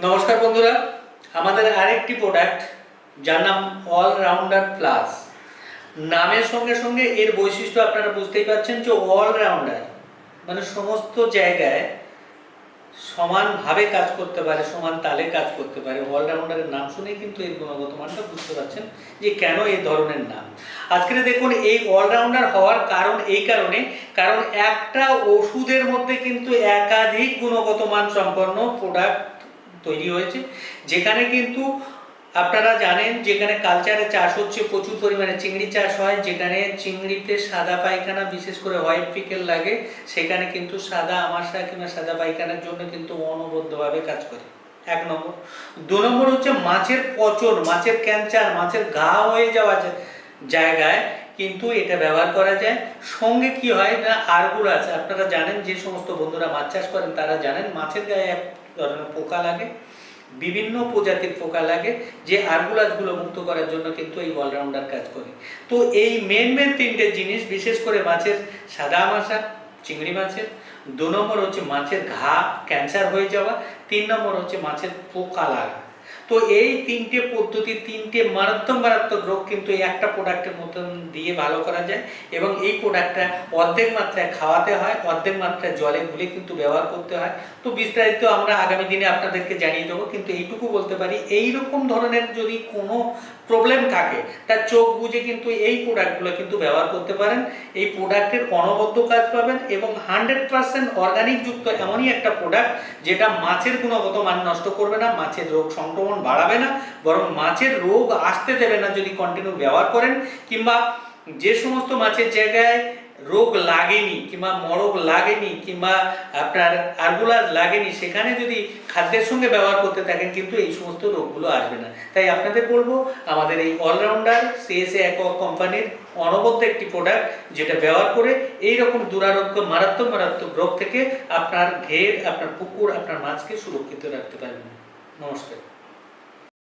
নমস্কার বন্ধুরা, আমাদের আরেকটি প্রোডাক্ট যার নাম অলরাউন্ডার প্লাস নামের সঙ্গে সঙ্গে এর বৈশিষ্ট্য আপনারা বুঝতেই পারছেন যে অলরাউন্ডার মানে সমস্ত জায়গায় সমানভাবে কাজ করতে পারে, সমান তালে কাজ করতে পারে। অলরাউন্ডারের নাম শুনেই কিন্তু এর গুণগত মানটা বুঝতে পারছেন যে কেন এই ধরনের নাম। আজকে দেখুন, এই অলরাউন্ডার হওয়ার কারণ এই কারণে, কারণ একটা ওষুধের মধ্যে কিন্তু একাধিক গুণগত মান সম্পন্ন প্রোডাক্ট তৈরি হয়েছে। যেখানে কিন্তু আপনারা জানেন যেখানে কালচারে চাষ হচ্ছে, প্রচুর পরিমাণে চিংড়ি চাষ হয়, যেখানে চিংড়িতে সাদা পায়খানা, বিশেষ করে হোয়াইট পিকেল লাগে, সেখানে কিন্তু সাদা আমাশা কিংবা সাদা পায়খানার জন্য কিন্তু অনবদ্যভাবে কাজ করে। এক নম্বর। দু নম্বর হচ্ছে মাছের পচন, মাছের ক্যান্সার, মাছের ঘা হয়ে যাওয়া যা- জায়গায়, কিন্তু এটা ব্যবহার করা যায়। সঙ্গে কি হয় না, আরগুলো আছে। আপনারা জানেন, যে সমস্ত বন্ধুরা মাছ চাষ করেন, তারা জানেন, মাছের গায়ে এক ধরনের পোকা লাগে, বিভিন্ন প্রজাতির পোকা লাগে, যে আরগুলাসগুলো মুক্ত করার জন্য কিন্তু এই অলরাউন্ডার কাজ করে। তো এই মেন মেন তিনটে জিনিস, বিশেষ করে মাছের সাদা মাছা, চিংড়ি মাছের, দু নম্বর হচ্ছে মাছের ঘা ক্যান্সার হয়ে যাওয়া, তিন নম্বর হচ্ছে মাছের পোকা লাগা। তো এই তিনটে পদ্ধতি, তিনটে মারাত্মক মারাত্মক রোগ কিন্তু এই একটা প্রোডাক্টের মতন দিয়ে ভালো করা যায় এবং এই প্রোডাক্টটা অর্ধেক মাত্রায় খাওয়াতে হয়, অর্ধেক মাত্রায় জলে গুলে কিন্তু ব্যবহার করতে হয়। তো বিস্তারিত আমরা আগামী দিনে আপনাদেরকে জানিয়ে দেবো, কিন্তু এইটুকু বলতে পারি এই রকম ধরনের যদি কোনো প্রবলেম থাকে তার চোখ বুঝে কিন্তু এই প্রোডাক্টগুলো কিন্তু ব্যবহার করতে পারেন। এই প্রোডাক্টের অনবদ্য কাজ পাবেন এবং হান্ড্রেড পার্সেন্ট অর্গানিক যুক্ত এমনই একটা প্রোডাক্ট যেটা মাছের গুণগত মান নষ্ট করবে না, মাছের রোগ সংক্রমণ বাড়াবে না, বরং মাছের রোগ আসতে দেবে না যদি কন্টিনিউ ব্যবহার করেন, কিংবা যে সমস্ত মাছের জায়গায় রোগ লাগেনি, কিংবা মরক লাগেনি, কিংবা আপনার আরগুলাস লাগেনি, সেখানে যদি খাদ্যের সঙ্গে ব্যবহার করতে থাকেন, কিন্তু এই সমস্ত রোগগুলো আসবে না। তাই আপনাদের বলব, আমাদের এই অলরাউন্ডার সিএসএ অ্যাকোয়া কোম্পানির অনবদ্য একটি প্রোডাক্ট যেটা ব্যবহার করে এই রকম দুরারোগ্য, মারাত্মক মারাত্মক রোগ থেকে আপনার ঘের, আপনার পুকুর, আপনার মাছকে সুরক্ষিত রাখতে পারবেন। নমস্কার।